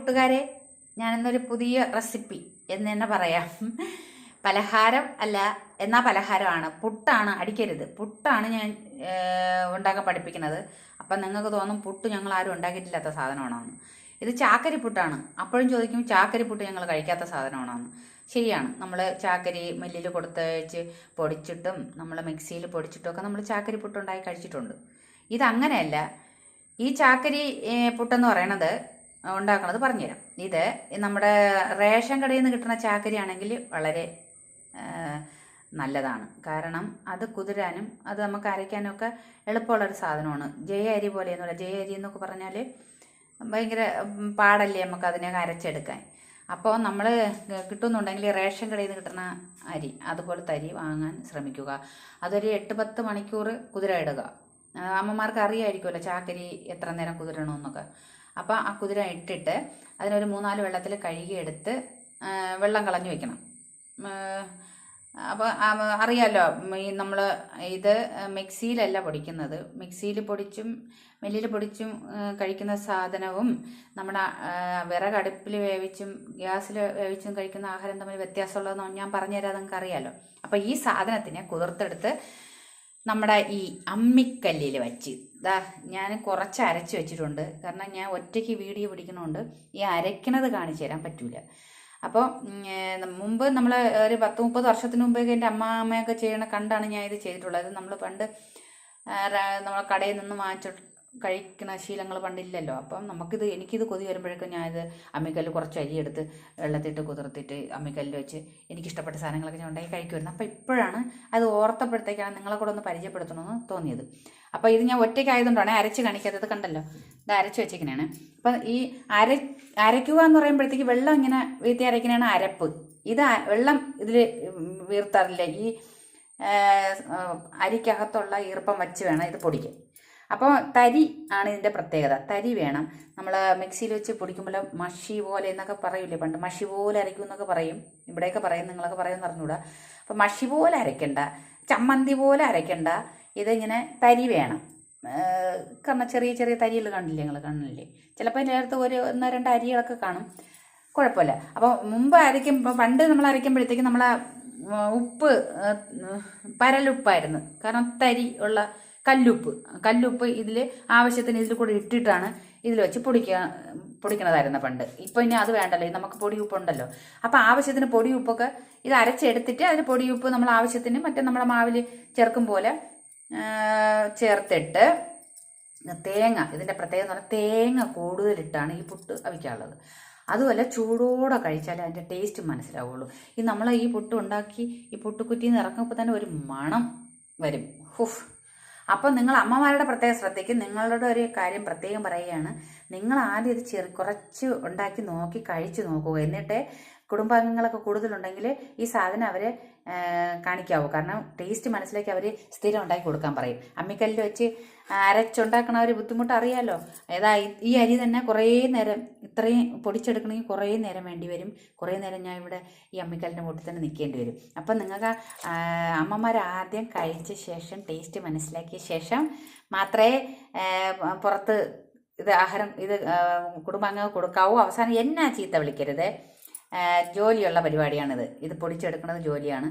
കൂട്ടുകാരെ ഞാനിന്നൊരു പുതിയ റെസിപ്പി എന്ന് തന്നെ പറയാം. പലഹാരം അല്ല എന്നാ പലഹാരമാണ്? പുട്ടാണ് അടിക്കരുത്. പുട്ടാണ് ഞാൻ ഉണ്ടാക്കാൻ പഠിപ്പിക്കുന്നത്. അപ്പം നിങ്ങൾക്ക് തോന്നും പുട്ട് ഞങ്ങൾ ആരും ഉണ്ടാക്കിയിട്ടില്ലാത്ത സാധനമാണെന്ന്. ഇത് ചാക്കരി പുട്ടാണ്. അപ്പോഴും ചോദിക്കും ചാക്കരി പുട്ട് ഞങ്ങൾ കഴിക്കാത്ത സാധനമാണെന്ന്. ശരിയാണ്. നമ്മൾ ചാക്കരി മില്ലിൽ കൊടുത്തയച്ച് പൊടിച്ചിട്ടും നമ്മൾ മിക്സിയിൽ പൊടിച്ചിട്ടും ഒക്കെ നമ്മൾ ചാക്കരി പുട്ട് ഉണ്ടാക്കി കഴിച്ചിട്ടുണ്ട്. ഇതങ്ങനെയല്ല. ഈ ചാക്കരി പുട്ടെന്ന് പറയണത് ഉണ്ടാക്കണത് പറഞ്ഞുതരാം. ഇത് നമ്മുടെ റേഷൻ കടയിൽ നിന്ന് കിട്ടുന്ന ചാക്കരി ആണെങ്കിൽ വളരെ നല്ലതാണ്. കാരണം അത് കുതിരാനും അത് നമുക്ക് അരയ്ക്കാനും ഒക്കെ എളുപ്പമുള്ളൊരു സാധനമാണ്. ജയ അരി പോലെയൊന്നുമല്ല ജയ അരി എന്നൊക്കെ പറഞ്ഞാൽ ഭയങ്കര പാടല്ലേ നമുക്ക് അതിനെ അരച്ചെടുക്കാൻ. അപ്പോൾ നമ്മൾ കിട്ടുന്നുണ്ടെങ്കിൽ റേഷൻ കടയിൽ നിന്ന് കിട്ടുന്ന അരി അതുപോലത്തെ അരി വാങ്ങാൻ ശ്രമിക്കുക. അതൊരു എട്ട് പത്ത് മണിക്കൂർ കുതിര ഇടുക. അമ്മമാർക്ക് അറിയായിരിക്കുമല്ലോ ചാക്കരി എത്ര നേരം കുതിരണമെന്നൊക്കെ. അപ്പോൾ ആ കുതിര ഇട്ടിട്ട് അതിനൊരു മൂന്നാൽ വെള്ളത്തിൽ കഴുകിയെടുത്ത് വെള്ളം കളഞ്ഞു വെക്കണം. അപ്പോൾ അറിയാമല്ലോ ഈ നമ്മൾ ഇത് മിക്സിയിലല്ല പൊടിക്കുന്നത്. മിക്സിയിൽ പൊടിച്ചും മില്ലിൽ പൊടിച്ചും കഴിക്കുന്ന സാധനവും നമ്മുടെ വിറകടുപ്പിൽ വേവിച്ചും ഗ്യാസിൽ വേവിച്ചും കഴിക്കുന്ന ആഹാരം തമ്മിൽ വ്യത്യാസമുള്ളതെന്ന് ഞാൻ പറഞ്ഞുതരാം നിങ്ങൾക്ക് അറിയാമല്ലോ അപ്പോൾ ഈ സാധനത്തിനെ കുതിർത്തെടുത്ത് നമ്മുടെ ഈ അമ്മിക്കല്ലിൽ വച്ച്. ഇതാ ഞാൻ കുറച്ച് അരച്ച് വെച്ചിട്ടുണ്ട്. കാരണം ഞാൻ ഒറ്റയ്ക്ക് വീഡിയോ പിടിക്കണോണ്ട് ഈ അരയ്ക്കണത് കാണിച്ചു തരാൻ പറ്റൂല. അപ്പോൾ മുമ്പ് നമ്മൾ ഒരു പത്ത് മുപ്പത് വർഷത്തിന് മുമ്പേക്ക് എന്റെ അമ്മ അമ്മയൊക്കെ ചെയ്യണ കണ്ടാണ് ഞാൻ ഇത് ചെയ്തിട്ടുള്ളത്. നമ്മൾ പണ്ട് നമ്മളെ കടയിൽ നിന്ന് വാങ്ങിച്ചു കഴിക്കുന്ന ശീലങ്ങൾ പണ്ടില്ലല്ലോ. അപ്പം നമുക്കിത് എനിക്കിത് കൊതി വരുമ്പോഴേക്കും ഞാനിത് അമ്മിക്കല്ല് കുറച്ച് അരിയെടുത്ത് വെള്ളത്തിട്ട് കുതിർത്തിട്ട് അമ്മിക്കല്ല് വെച്ച് എനിക്കിഷ്ടപ്പെട്ട സാധനങ്ങളൊക്കെ ഞാൻ ഉണ്ടാക്കി കഴിക്കുമായിരുന്നു. അപ്പോൾ ഇപ്പോഴാണ് അത് ഓർത്തപ്പോഴത്തേക്കാണ് നിങ്ങളെ കൂടെ ഒന്ന് പരിചയപ്പെടുത്തണമെന്ന് തോന്നിയത്. അപ്പോൾ ഇത് ഞാൻ ഒറ്റയ്ക്ക് ആയതുകൊണ്ടാണ് അരച്ച് കാണിക്കാത്തത് കണ്ടല്ലോ. ഇത് അരച്ച് വെച്ചിരിക്കണേണ് അപ്പം ഈ അര അരയ്ക്കുക എന്ന് പറയുമ്പോഴത്തേക്ക് വെള്ളം ഇങ്ങനെ വീഴ്ത്തി അരയ്ക്കണേണ് അരപ്പ്. ഇത് വെള്ളം ഇതിൽ വീർത്താറില്ല? ഈ അരിക്കകത്തുള്ള ഈർപ്പം വെച്ച് വേണം ഇത് പൊടിക്കാൻ. അപ്പോൾ തരി ആണ് ഇതിന്റെ പ്രത്യേകത. തരി വേണം. നമ്മൾ മിക്സിയിൽ വെച്ച് പൊടിക്കുമ്പോൾ മഷി പോലെ എന്നൊക്കെ പറയൂലേ പണ്ട്? മഷി പോലെ അരയ്ക്കും എന്നൊക്കെ പറയും. ഇവിടെയൊക്കെ പറയും നിങ്ങളൊക്കെ പറയുമെന്ന് അറിഞ്ഞൂടാ അപ്പോൾ മഷി പോലെ അരയ്ക്കണ്ട. ചമ്മന്തി പോലെ അരയ്ക്കണ്ട. ഇതിങ്ങനെ തരി വേണം. കാരണം ചെറിയ ചെറിയ തരികൾ കാണില്ലേ നിങ്ങൾ കാണില്ലേ ചിലപ്പോൾ അതിന്റെ അടുത്ത് ഒരു ഒന്നോ രണ്ട് അരികളൊക്കെ കാണും. കുഴപ്പമില്ല. അപ്പോൾ മുമ്പ് അരയ്ക്കുമ്പോൾ പണ്ട് നമ്മൾ അരയ്ക്കുമ്പോഴത്തേക്ക് നമ്മൾ ഉപ്പ് പരലുപ്പായിരുന്നു. കാരണം തരി ഉള്ള കല്ലുപ്പ്. കല്ലുപ്പ് ഇതിൽ ആവശ്യത്തിന് ഇതിൽ കൂടെ ഇട്ടിട്ടാണ് ഇതിൽ വെച്ച് പൊടിക്കുക പൊടിക്കണതായിരുന്നു പണ്ട്. ഇപ്പം ഇനി അത് വേണ്ടല്ലോ. നമുക്ക് പൊടിയുപ്പുണ്ടല്ലോ. അപ്പോൾ ആവശ്യത്തിന് പൊടിയുപ്പൊക്കെ ഇത് അരച്ചെടുത്തിട്ട് അതിൽ പൊടിയുപ്പ് നമ്മൾ ആവശ്യത്തിന് മറ്റേ നമ്മുടെ മാവിൽ ചേർക്കും പോലെ ചേർത്തിട്ട് തേങ്ങ ഇതിന്റെ പ്രത്യേകത എന്ന് പറഞ്ഞാൽ തേങ്ങ കൂടുതലിട്ടാണ് ഈ പുട്ട് അവിക്കാനുള്ളത്. അതുപോലെ ചൂടോടെ കഴിച്ചാലേ അതിന്റെ ടേസ്റ്റ് മനസ്സിലാവുള്ളൂ. ഈ നമ്മൾ ഈ പുട്ട് ഉണ്ടാക്കി ഈ പുട്ടുകുറ്റിയിൽ നിന്ന് ഇറക്കുമ്പോൾ തന്നെ ഒരു മണം വരും. ഹുഫ്. അപ്പം നിങ്ങൾ അമ്മമാരുടെ പ്രത്യേക ശ്രദ്ധയ്ക്ക് നിങ്ങളുടെ ഒരു കാര്യം പ്രത്യേകം പറയുകയാണ്. നിങ്ങൾ ആദ്യം ഇത് ചെറു കുറച്ച് ഉണ്ടാക്കി നോക്കി കഴിച്ചു നോക്കുക. എന്നിട്ട് കുടുംബാംഗങ്ങളൊക്കെ കൂടുതലുണ്ടെങ്കിൽ ഈ സാധനം അവരെ കാണിക്കാവൂ. കാരണം ടേസ്റ്റ് മനസ്സിലാക്കി അവർ സ്ഥിരം ഉണ്ടാക്കി കൊടുക്കാൻ പറയും. അമ്മിക്കല്ലിൽ വെച്ച് അരച്ചുണ്ടാക്കണ ഒരു ബുദ്ധിമുട്ട് അറിയാലോ ഏതാ ഈ- അരി തന്നെ കുറേ നേരം ഇത്രയും പൊടിച്ചെടുക്കണമെങ്കിൽ കുറേ നേരം വേണ്ടി വരും. കുറേ നേരം ഞാൻ ഇവിടെ ഈ അമ്മിക്കല്ലിന്റെ മുട്ടിൽ തന്നെ നിൽക്കേണ്ടി വരും. അപ്പം നിങ്ങൾക്ക് അമ്മമാർ ആദ്യം കഴിച്ച ശേഷം ടേസ്റ്റ് മനസ്സിലാക്കിയ ശേഷം മാത്രമേ പുറത്ത് ഇത് ആഹാരം ഇത് കുടുംബാംഗങ്ങൾ കൊടുക്കാവൂ? അവസാനം എന്നാ ചീത്ത വിളിക്കരുത്? ജോലിയുള്ള പരിപാടിയാണിത്. ഇത് പൊടിച്ചെടുക്കുന്നത് ജോലിയാണ്.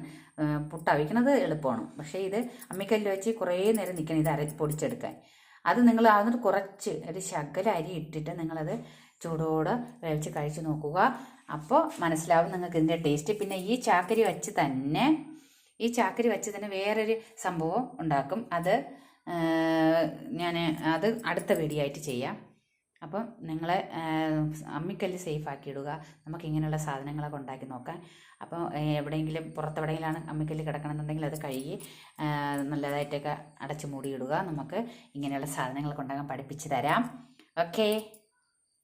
പുട്ടവിക്കണത് എളുപ്പമാണ്. പക്ഷേ ഇത് അമ്മിക്കല്ലിൽ വെച്ച് കുറേ നേരം നിൽക്കണം ഇത് അര പൊടിച്ചെടുക്കാൻ. അത് നിങ്ങൾ അതിനോട് കുറച്ച് ഒരു ശകല അരി ഇട്ടിട്ട് നിങ്ങളത് ചൂടോടെ വേവിച്ച് കഴിച്ചു നോക്കുക. അപ്പോൾ മനസ്സിലാവും നിങ്ങൾക്ക് ഇതിന്റെ ടേസ്റ്റ്. പിന്നെ ഈ ചാക്കരി വെച്ച് തന്നെ ഈ ചാക്കരി വെച്ച് തന്നെ വേറൊരു സംഭവം ഉണ്ടാക്കും. അത് ഞാൻ അത് അടുത്ത വീഡിയോ ആയിട്ട് ചെയ്യാം. അപ്പം നിങ്ങളെ അമ്മിക്കല്ല് സേഫ് ആക്കി ഇടുക നമുക്ക് ഇങ്ങനെയുള്ള സാധനങ്ങളൊക്കെ ഉണ്ടാക്കി നോക്കാം. അപ്പോൾ എവിടെയെങ്കിലും പുറത്തെവിടെയെങ്കിലാണ് അമ്മിക്കല്ല് കിടക്കണമെന്നുണ്ടെങ്കിൽ അത് കഴുകി നല്ലതായിട്ടൊക്കെ അടച്ച് മൂടിയിടുക നമുക്ക് ഇങ്ങനെയുള്ള സാധനങ്ങളൊക്കെ ഉണ്ടാക്കാൻ പഠിപ്പിച്ച് തരാം. ഓക്കേ